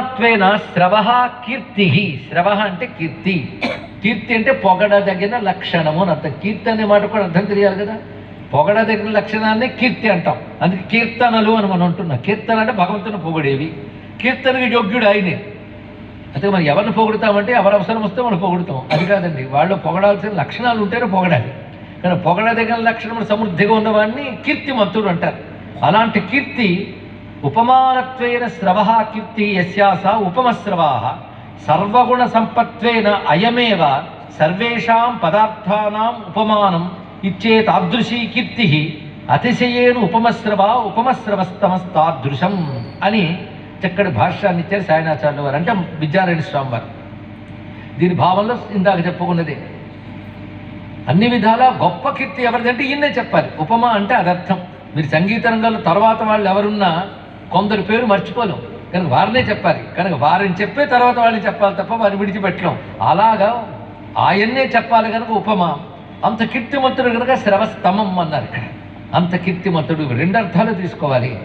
ఉపమానత్వేన శ్రవ కీర్తి. శ్రవ అంటే కీర్తి. కీర్తి అంటే పొగడదగిన లక్షణము అని అర్థం. కీర్తి అనే మాట కూడా అర్థం తెలియాలి కదా? పొగడదగిన లక్షణాన్ని కీర్తి అంటాం. అందుకే కీర్తనలు అని మనం అంటున్నాం. కీర్తన అంటే భగవంతుని పొగిడేవి. కీర్తనకి యోగ్యుడు ఆయనే. అయితే మనం ఎవరిని పొగుడతామంటే ఎవరు అవసరం వస్తే మనం పొగుడతాం. అది కాదండి. వాళ్ళు పొగడాల్సిన లక్షణాలు ఉంటేనే పొగడాలి. కానీ పొగడదగిన లక్షణం సమృద్ధిగా ఉన్నవాడిని కీర్తిమంతుడు అంటారు. అలాంటి కీర్తి ఉపమానత్వేన స్రవ కీర్తి యస్యాస ఉపమస్రవా. సర్వగుణ సంపత్వేన అయమేవ సర్వేషాం పదార్థానాం ఉపమానం ఇచ్చే తాదృశీ కీర్తి. అతిశయేను ఉపమస్రవ ఉపమస్రవస్తమస్తాదృశం అని చక్కటి భాష్యాన్ని ఇచ్చారు సాయనాచార్యుల వారు అంటే విద్యారాయణ స్వామి వారు దీని భావంలో ఇందాక చెప్పుకున్నదే అన్ని విధాల గొప్ప కీర్తి ఎవరిదంటే ఈయనే చెప్పాలి. ఉపమా అంటే అదర్థం. మీరు సంగీత రంగంలో తర్వాత వాళ్ళు ఎవరున్నా కొందరు పేరు మర్చిపోలేం. కనుక వారినే చెప్పాలి. కనుక వారిని చెప్పే తర్వాత వాళ్ళని చెప్పాలి తప్ప వారిని విడిచిపెట్టలేం. అలాగా ఆయన్నే చెప్పాలి కనుక ఉపమ. అంత కీర్తిమంతుడు కనుక శ్రవస్తమం అన్నారు ఇక్కడ. అంత కీర్తిమంతుడు రెండు అర్థాలు తీసుకోవాలి.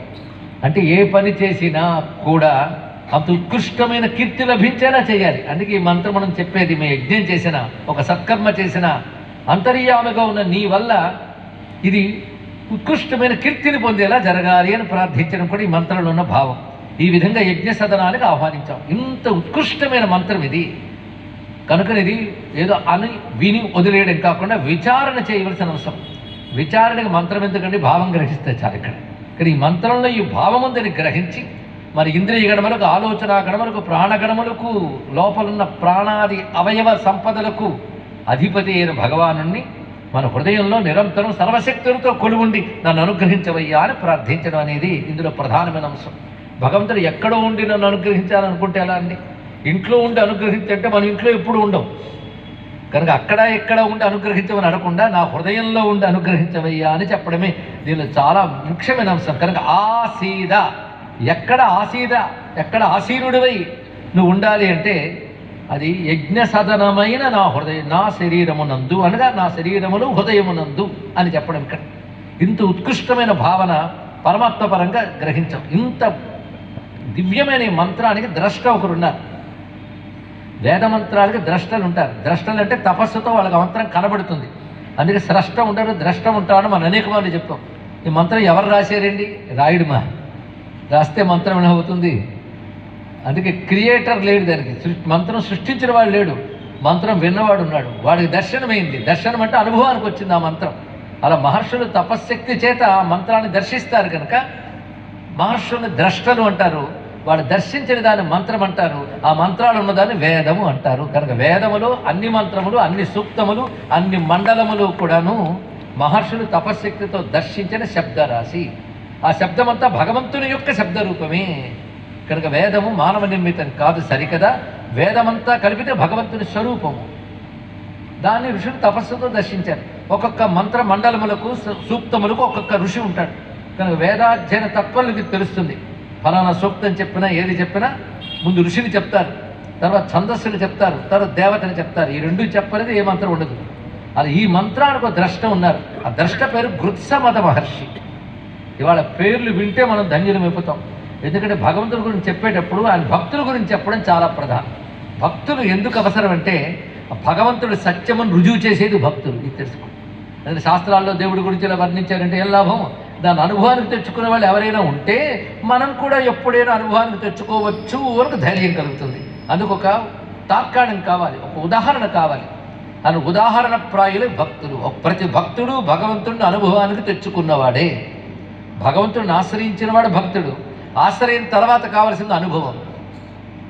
అంటే ఏ పని చేసినా కూడా అంత ఉత్కృష్టమైన కీర్తి లభించేలా చేయాలి. అందుకే ఈ మంత్రం మనం చెప్పేది మీ యజ్ఞం చేసిన ఒక సత్కర్మ చేసిన అంతర్యాలుగా ఉన్న నీ వల్ల ఇది ఉత్కృష్టమైన కీర్తిని పొందేలా జరగాలి అని ప్రార్థించడం కూడా ఈ మంత్రంలో ఉన్న భావం. ఈ విధంగా యజ్ఞ సదనానికి ఆహ్వానించాం. ఇంత ఉత్కృష్టమైన మంత్రం ఇది. కనుక ఇది ఏదో అని విని వదిలేయడం కాకుండా విచారణ చేయవలసిన అవసరం. విచారణకి మంత్రం ఎందుకంటే భావం గ్రహిస్తే చాలు ఇక్కడ. ఇక్కడ ఈ మంత్రంలో ఈ భావం ఉందని గ్రహించి మరి ఇంద్రియ గణములకు ఆలోచన గణములకు ప్రాణగణములకు లోపలున్న ప్రాణాది అవయవ సంపదలకు అధిపతి అయిన భగవానుణ్ణి మన హృదయంలో నిరంతరం సర్వశక్తులతో కొలువుండి నన్ను అనుగ్రహించవయ్యా అని ప్రార్థించడం అనేది ఇందులో ప్రధానమైన అంశం. భగవంతుడు ఎక్కడో ఉండి నన్ను అనుగ్రహించాలనుకుంటే ఎలా అండి? ఇంట్లో ఉండి అనుగ్రహించంటే మన ఇంట్లో ఎప్పుడు ఉండవు. కనుక అక్కడ ఎక్కడ ఉండి అనుగ్రహించమని అనకుండా నా హృదయంలో ఉండి అనుగ్రహించవయ్యా అని చెప్పడమే దీనిలో చాలా ముఖ్యమైన అంశం. కనుక ఆసీద. ఎక్కడ ఆసీద? ఎక్కడ ఆసీనుడివై నువ్వు ఉండాలి అంటే అది యజ్ఞ సదనమైన నా హృదయం నా శరీరమునందు అనగా నా శరీరమును హృదయమునందు అని చెప్పడం ఇక్కడ. ఇంత ఉత్కృష్టమైన భావన పరమాత్మ పరంగా ఇంత దివ్యమైన ఈ మంత్రానికి ద్రష్ట ఒకరున్నారు. వేద మంత్రాలకి ద్రష్టలు ఉంటారు ద్రష్టలు అంటే తపస్సుతో వాళ్ళకి మంత్రం కనబడుతుంది. అందుకే స్రష్ట ఉంటారు ద్రష్ట ఉంటారని మనం అనేక మంది చెప్తాం. ఈ మంత్రం ఎవరు రాశారండి? రాయుడు మా రాస్తే మంత్రం ఏమవుతుంది? అవుతుంది అందుకే క్రియేటర్ లేడు దానికి. మంత్రం సృష్టించిన వాడు లేడు. మంత్రం విన్నవాడు ఉన్నాడు. వాడికి దర్శనమైంది. దర్శనం అంటే అనుభవానికి వచ్చింది ఆ మంత్రం. అలా మహర్షులు తపశ్శక్తి చేత ఆ మంత్రాన్ని దర్శిస్తారు కనుక మహర్షుల్ని ద్రష్టలు అంటారు. వాళ్ళు దర్శించిన దాన్ని మంత్రం అంటారు. ఆ మంత్రాలు ఉన్నదాన్ని వేదము అంటారు. కనుక వేదములు అన్ని మంత్రములు అన్ని సూక్తములు అన్ని మండలములు కూడాను మహర్షులు తపశ్శక్తితో దర్శించిన శబ్దరాశి. ఆ శబ్దమంతా భగవంతుని యొక్క శబ్ద రూపమే కనుక వేదము మానవ నిర్మితం కాదు సరికదా? వేదమంతా కలిపితే భగవంతుని స్వరూపము. దాన్ని ఋషులు తపస్సుతో దర్శించారు. ఒక్కొక్క మంత్ర మండలములకు సూ- సూక్తములకు ఒక్కొక్క ఋషి ఉంటాడు. కనుక వేదాధ్యయన తత్వాలకి తెలుస్తుంది. ఫలానా సూక్తం చెప్పినా ఏది చెప్పినా ముందు ఋషిని చెప్తారు. తర్వాత ఛందస్సుని చెప్తారు. తర్వాత దేవతని చెప్తారు. ఈ రెండు చెప్పలేదు ఏ మంత్రం ఉండదు. అది ఈ మంత్రానికి ఒక ద్రష్ట ఉన్నారు. ఆ ద్రష్ట పేరు గృత్సమత మహర్షి. ఇవాళ పేర్లు వింటే మనం ధన్యులమైపోతాం. ఎందుకంటే భగవంతుడి గురించి చెప్పేటప్పుడు ఆయన భక్తుల గురించి చెప్పడం చాలా ప్రధానం. భక్తులు ఎందుకు అవసరం అంటే భగవంతుడు సత్యమని రుజువు చేసేది భక్తులు ఇది తెలుసుకోండి అందుకే శాస్త్రాల్లో దేవుడి గురించి ఇలా వర్ణించారంటే ఏం లాభం? దాని అనుభవానికి తెచ్చుకునే వాళ్ళు ఎవరైనా ఉంటే మనం కూడా ఎప్పుడైనా అనుభవానికి తెచ్చుకోవచ్చు అని ధైర్యం కలుగుతుంది. అందుకు ఒక తాత్కాణం కావాలి ఒక ఉదాహరణ కావాలి. అని ఉదాహరణ ప్రాయులు భక్తులు ప్రతి భక్తుడు భగవంతుడిని అనుభవానికి తెచ్చుకున్నవాడే. భగవంతుడిని ఆశ్రయించినవాడు భక్తుడు. ఆశ్రయం తర్వాత కావాల్సింది అనుభవం.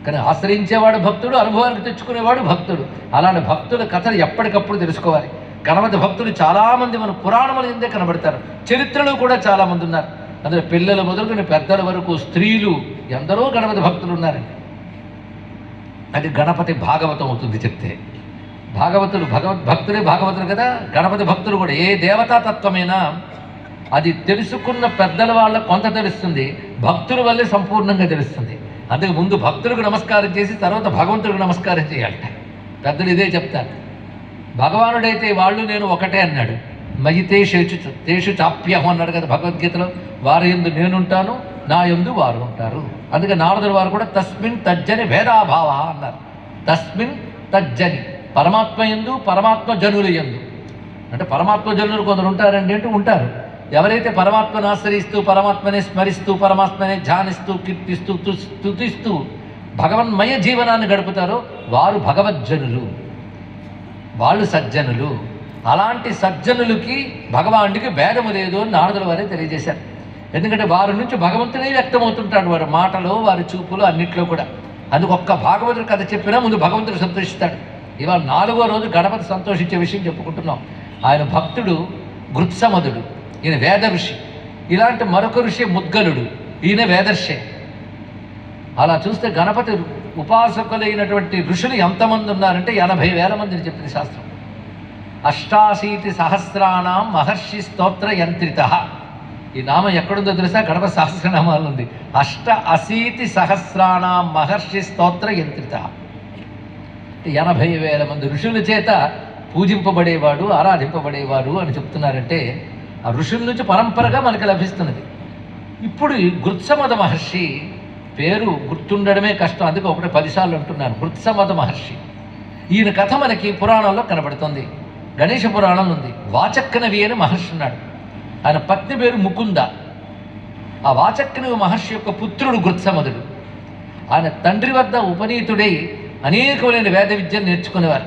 కానీ ఆశ్రయించేవాడు భక్తుడు అనుభవానికి తెచ్చుకునేవాడు భక్తుడు. అలాంటి భక్తుల కథలు ఎప్పటికప్పుడు తెలుసుకోవాలి. గణపతి భక్తులు చాలామంది మన పురాణముల ఎందే కనబడతారు. చరిత్రలో కూడా చాలామంది ఉన్నారు. అందులో పిల్లలు మొదలుకొని పెద్దల వరకు స్త్రీలు ఎందరో గణపతి భక్తులు ఉన్నారండి. అది గణపతి భాగవతం అవుతుంది చెప్తే. భాగవతులు భగవద్ భక్తులే భాగవతులు కదా? గణపతి భక్తులు కూడా ఏ దేవతాతత్వమైనా అది తెలుసుకున్న పెద్దల వాళ్ళ కొంత తెలుస్తుంది. భక్తుల వల్లే సంపూర్ణంగా తెలుస్తుంది. అందుకు ముందు భక్తులకు నమస్కారం చేసి తర్వాత భగవంతుడికి నమస్కారం చేయాలట పెద్దలు ఇదే చెప్తారు. భగవానుడైతే వాళ్ళు నేను ఒకటే అన్నాడు. మయితే శేషు తేషు చాప్యహం అన్నాడు కదా భగవద్గీతలో. వారి ఎందు నేనుంటాను నా యందు వారు ఉంటారు. అందుకే నారదుల వారు కూడా తస్మిన్ తజ్జని భేదాభావ అన్నారు. తస్మిన్ తజ్జని పరమాత్మ ఎందు పరమాత్మ జనులు ఎందు. అంటే పరమాత్మ జనులు కొందరు ఉంటారండి అంటే ఉంటారు. ఎవరైతే పరమాత్మను ఆశ్రయిస్తూ పరమాత్మనే స్మరిస్తూ పరమాత్మనే ధ్యానిస్తూ కీర్తిస్తూ తు- భగవన్మయ జీవనాన్ని గడుపుతారో వారు భగవజ్జనులు. వాళ్ళు సజ్జనులు. అలాంటి సజ్జనులకి భగవానుడికి భేదము లేదు అని నారదుల వారే తెలియజేశారు. ఎందుకంటే వారి నుంచి భగవంతుడే వ్యక్తమవుతుంటాడు వారి మాటలు వారి చూపులు అన్నిట్లో కూడా. అందుకు ఒక్క భాగవతుడు కథ చెప్పినా ముందు భగవంతుడు సంతోషిస్తాడు. ఇవాళ నాలుగో రోజు గణపతి సంతోషించే విషయం చెప్పుకుంటున్నాం. ఆయన భక్తుడు గృత్సమధుడు. ఈయన వేద ఋషి. ఇలాంటి మరొక ఋషి ముద్గలుడు. ఈయన వేదర్షే. అలా చూస్తే గణపతి ఉపాసకులైనటువంటి ఋషులు ఎంతమంది ఉన్నారంటే ఎనభై వేల మందిని చెప్పింది శాస్త్రం. అష్టాశీతి సహస్రాణం మహర్షి స్తోత్ర యంత్రిత. ఈ నామం ఎక్కడుందో తెలుసా? గణపతి సహస్రనామాలు ఉంది. అష్ట అశీతి సహస్రాణం మహర్షి స్తోత్ర యంత్రిత. ఎనభై వేల మంది ఋషుల చేత పూజింపబడేవాడు ఆరాధింపబడేవాడు అని చెప్తున్నారంటే ఆ ఋషుల నుంచి పరంపరగా మనకి లభిస్తున్నది. ఇప్పుడు ఈ గృత్సమద మహర్షి పేరు గుర్తుండడమే కష్టం. అందుకే ఒకటి పదిసార్లు అంటున్నాను. గృత్సమద మహర్షి. ఈయన కథ మనకి పురాణంలో కనబడుతుంది. గణేష పురాణం ఉంది. వాచక్కనవి అని మహర్షి ఉన్నాడు. ఆయన పత్ని పేరు ముకుంద. ఆ వాచక్కనవి మహర్షి యొక్క పుత్రుడు గృత్సమదుడు. ఆయన తండ్రి వద్ద ఉపనీతుడై అనేకమైన వేద విద్యను నేర్చుకునేవారు.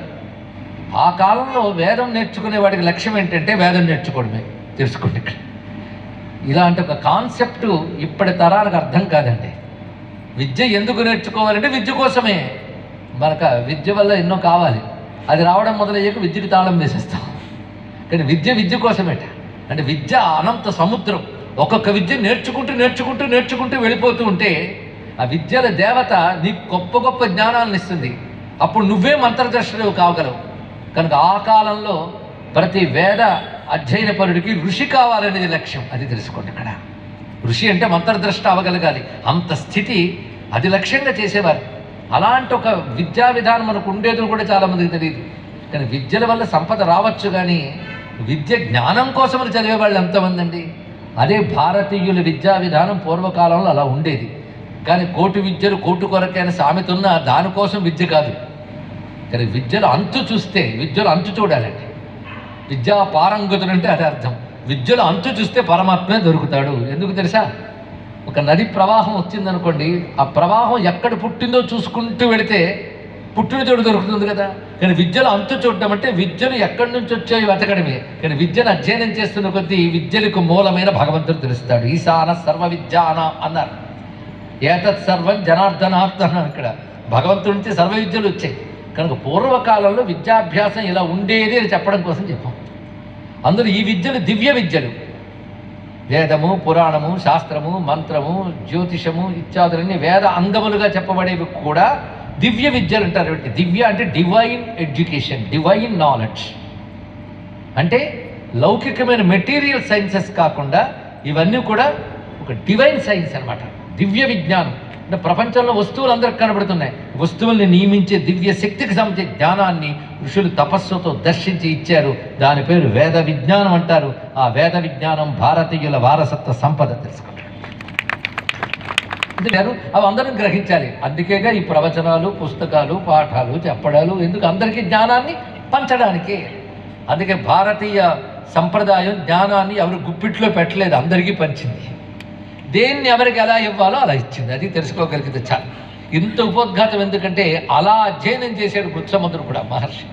ఆ కాలంలో వేదం నేర్చుకునే వాడికి లక్ష్యం ఏంటంటే వేదం నేర్చుకోవడమే. తెలుసుకోండి ఇక్కడ. ఇలాంటి ఒక కాన్సెప్ట్ ఇప్పటి తరాలకు అర్థం కాదండి. విద్య ఎందుకు నేర్చుకోవాలంటే విద్య కోసమే. మనకు విద్య వల్ల ఎన్నో కావాలి. అది రావడం మొదలయ్యాక విద్యకి తాళం వేసేస్తాం. కానీ విద్య విద్య కోసమేట. అంటే విద్య అనంత సముద్రం. ఒక్కొక్క విద్య నేర్చుకుంటూ నేర్చుకుంటూ నేర్చుకుంటూ వెళ్ళిపోతూ ఉంటే ఆ విద్యల దేవత నీకు గొప్ప గొప్ప జ్ఞానాలను ఇస్తుంది. అప్పుడు నువ్వే మంత్రదర్శుడు కావగలవు. కనుక ఆ కాలంలో ప్రతి వేద అధ్యయన పరుడికి ఋషి కావాలనేది లక్ష్యం. అది తెలుసుకోండి ఇక్కడ. ఋషి అంటే మంత్రద్రష్ట అవగలగాలి. అంత స్థితి అది లక్ష్యంగా చేసేవారు. అలాంటి ఒక విద్యా విధానం మనకు ఉండేది కూడా చాలామందికి తెలియదు. కానీ విద్యల వల్ల సంపద రావచ్చు కానీ విద్య జ్ఞానం కోసమని చదివే వాళ్ళు ఎంతమంది అండి? అదే భారతీయుల విద్యా విధానం పూర్వకాలంలో అలా ఉండేది. కానీ కోటి విద్యలు కోటి కొరకైన అని సామెత ఉన్న దానికోసం విద్య కాదు. కానీ విద్యలు అంతు చూస్తే విద్యలు అంతు చూడాలండి. విద్యా పారంగతుడు అంటే అదే అర్థం. విద్యలో అంతు చూస్తే పరమాత్మే దొరుకుతాడు. ఎందుకు తెలుసా? ఒక నది ప్రవాహం వచ్చిందనుకోండి ఆ ప్రవాహం ఎక్కడ పుట్టిందో చూసుకుంటూ వెళితే పుట్టిన చోటు దొరుకుతుంది కదా. కానీ విద్యలో అంతు చూడడం అంటే విద్యలు ఎక్కడి నుంచి వచ్చాయి వెతకడమే. కానీ విద్యను అధ్యయనం చేస్తున్న కొద్దీ విద్యలకు మూలమైన భగవంతుడు తెలుస్తాడు. ఈశాన సర్వ విద్యాన అన్నారు. ఏతత్ సర్వం జనార్దనార్థ ఇక్కడ. భగవంతుడి నుంచి సర్వ విద్యలు వచ్చాయి. కనుక పూర్వకాలంలో విద్యాభ్యాసం ఇలా ఉండేది అని చెప్పడం కోసం చెప్పాం. అందులో ఈ విద్యలు దివ్య విద్యలు. వేదము పురాణము శాస్త్రము మంత్రము జ్యోతిషము ఇత్యాదులన్నీ వేద అంగములుగా చెప్పబడేవి కూడా దివ్య విద్యలు అంటారు. దివ్య అంటే డివైన్ ఎడ్యుకేషన్ డివైన్ నాలెడ్జ్ అంటే లౌకికమైన మెటీరియల్ సైన్సెస్ కాకుండా ఇవన్నీ కూడా ఒక డివైన్ సైన్స్ అనమాట దివ్య విజ్ఞానం. అంటే ప్రపంచంలో వస్తువులు అందరికి కనబడుతున్నాయి. వస్తువుల్ని నియమించే దివ్య శక్తికి సంబంధించే జ్ఞానాన్ని ఋషులు తపస్సుతో దర్శించి ఇచ్చారు. దాని పేరు వేద విజ్ఞానం అంటారు. ఆ వేద విజ్ఞానం భారతీయుల వారసత్వ సంపద తెలుసుకుంటారు. అంటున్నారు అవి అందరం గ్రహించాలి. అందుకేగా ఈ ప్రవచనాలు పుస్తకాలు పాఠాలు చెప్పడాలు ఎందుకు అందరికీ జ్ఞానాన్ని పంచడానికి. అందుకే భారతీయ సంప్రదాయం జ్ఞానాన్ని ఎవరు గుప్పిట్లో పెట్టలేదు అందరికీ పంచింది. దేన్ని ఎవరికి ఎలా ఇవ్వాలో అలా ఇచ్చింది. అది తెలుసుకోగలిగితే చాలు. ఇంత ఉపోద్ఘాతం ఎందుకంటే అలా అధ్యయనం చేశాడు గుత్సముద్రుడు కూడా మహర్షి.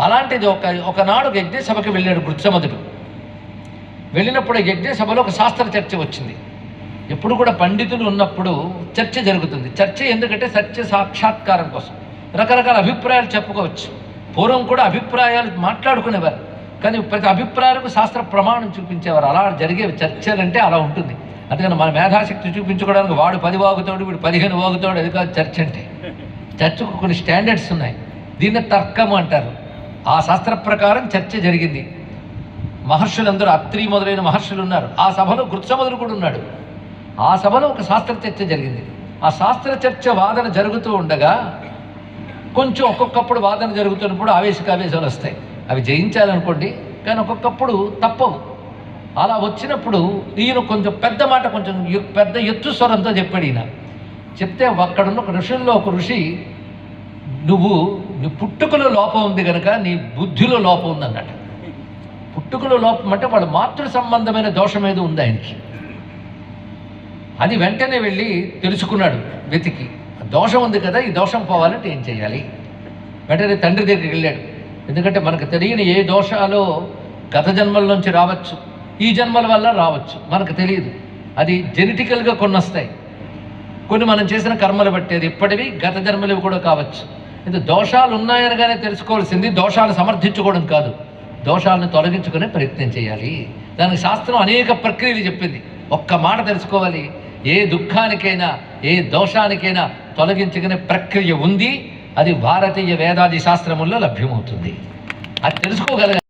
అలాంటిది ఒక ఒకనాడు యజ్ఞసభకి వెళ్ళాడు గుత్సముద్రుడు వెళ్ళినప్పుడు యజ్ఞసభలో ఒక శాస్త్ర చర్చ వచ్చింది. ఎప్పుడు కూడా పండితులు ఉన్నప్పుడు చర్చ జరుగుతుంది. చర్చ ఎందుకంటే సత్య సాక్షాత్కారం కోసం. రకరకాల అభిప్రాయాలు చెప్పుకోవచ్చు. పూర్వం కూడా అభిప్రాయాలు మాట్లాడుకునేవారు. కానీ ప్రతి అభిప్రాయాలకు శాస్త్ర ప్రమాణం చూపించేవారు. అలా జరిగే చర్చలంటే అలా ఉంటుంది. అందుకని మన మేధాశక్తి చూపించుకోవడానికి వాడు పది వాగుతాడు వీడు పదిహేను వాగుతాడు అది కాదు చర్చ అంటే. చర్చకు కొన్ని స్టాండర్డ్స్ ఉన్నాయి. దీన్ని తర్కము అంటారు. ఆ శాస్త్ర ప్రకారం చర్చ జరిగింది. మహర్షులందరూ అత్రి మొదలైన మహర్షులు ఉన్నారు. ఆ సభలో గృత్సమదుడు కూడా ఉన్నాడు. ఆ సభలో ఒక శాస్త్ర చర్చ జరిగింది. ఆ శాస్త్ర చర్చ వాదన జరుగుతూ ఉండగా కొంచెం ఒక్కొక్కప్పుడు వాదన జరుగుతున్నప్పుడు ఆవేశకావేశాలు వస్తాయి. అవి జయించాలనుకోండి కానీ ఒక్కొక్కప్పుడు తప్పవు. అలా వచ్చినప్పుడు ఈయన కొంచెం పెద్ద మాట కొంచెం పెద్ద ఎత్తు స్వరంతో చెప్పాడు ఈయన. చెప్తే అక్కడున్న ఒక ఋషుల్లో ఒక ఋషి నువ్వు నీ పుట్టుకలో లోపం ఉంది కనుక నీ బుద్ధిలో లోపం ఉంది అన్నట్టు పుట్టుకలో లోపం అంటే వాళ్ళ మాతృ సంబంధమైన దోషం ఏదో ఉంది ఆయనకి. అది వెంటనే వెళ్ళి తెలుసుకున్నాడు వెతికి. దోషం ఉంది కదా ఈ దోషం పోవాలంటే ఏం చేయాలి? వెంటనే తండ్రి దగ్గరికి వెళ్ళాడు. ఎందుకంటే మనకు తెలియని ఏ దోషాలు గత జన్మల నుంచి రావచ్చు. ఈ జన్మల వల్ల రావచ్చు. మనకు తెలియదు. అది జెనెటికల్గా కొన్ని వస్తాయి కొన్ని మనం చేసిన కర్మలు బట్టి అది ఇప్పటివి గత జన్మలు కూడా కావచ్చు. ఇది దోషాలు ఉన్నాయనగానే తెలుసుకోవాల్సింది దోషాలు సమర్థించుకోవడం కాదు. దోషాలను తొలగించుకునే ప్రయత్నం చేయాలి. దానికి శాస్త్రం అనేక ప్రక్రియలు చెప్పింది. ఒక్క మాట తెలుసుకోవాలి. ఏ దుఃఖానికైనా ఏ దోషానికైనా తొలగించుకునే ప్రక్రియ ఉంది. అది భారతీయ వేదాది శాస్త్రముల్లో లభ్యమవుతుంది. అది తెలుసుకోగలగాలి.